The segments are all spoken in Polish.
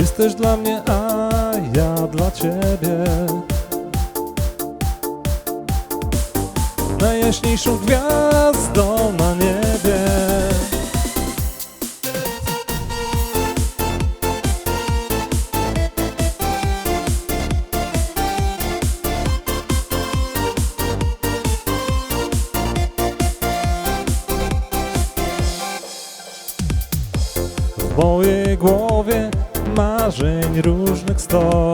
Jesteś dla mnie, a ja dla ciebie. Najjaśniejszą gwiazdą na niebie. W mojej głowie marzeń różnych sto.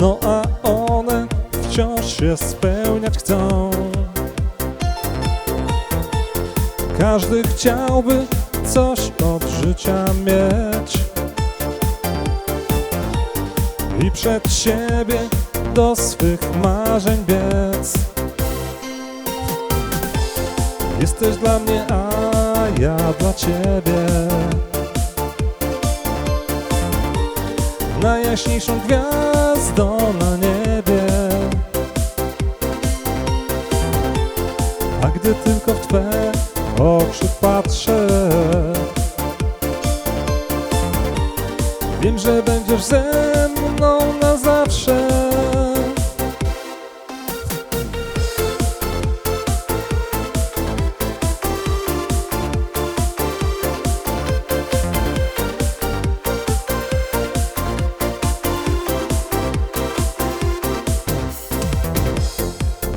No a one wciąż się spełniać chcą. Każdy chciałby coś od życia mieć. I przed siebie do swych marzeń biec. Jesteś dla mnie, a ja dla ciebie. Najjaśniejszą gwiazdą na niebie. A gdy tylko w Twe oczy patrzę, wiem, że będziesz ze mną na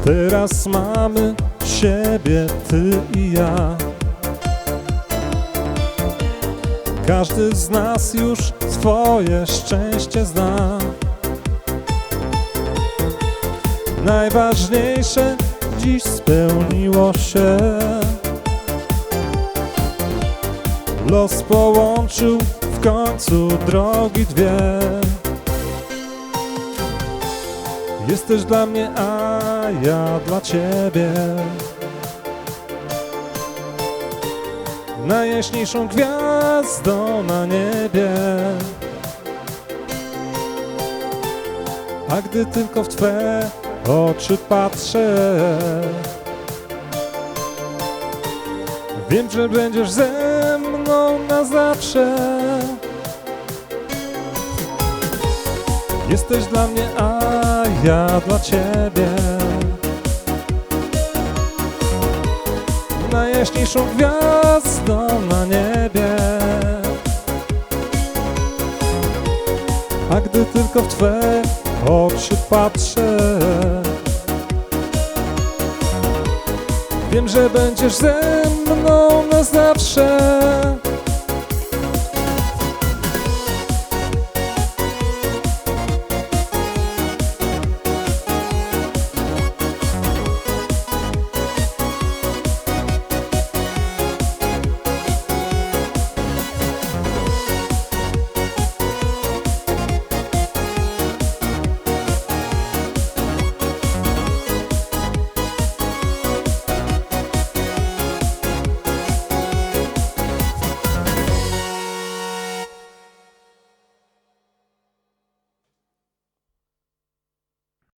Teraz mamy siebie, ty i ja. Każdy z nas już swoje szczęście zna. Najważniejsze dziś spełniło się. Los połączył w końcu drogi dwie. Jesteś dla mnie, a ja dla ciebie. Najjaśniejszą gwiazdą na niebie. A gdy tylko w Twe oczy patrzę, wiem, że będziesz ze mną na zawsze. Jesteś dla mnie, ja dla ciebie. Najjaśniejszą gwiazdą na niebie. A gdy tylko w Twe oczy patrzę, wiem, że będziesz ze mną na zawsze.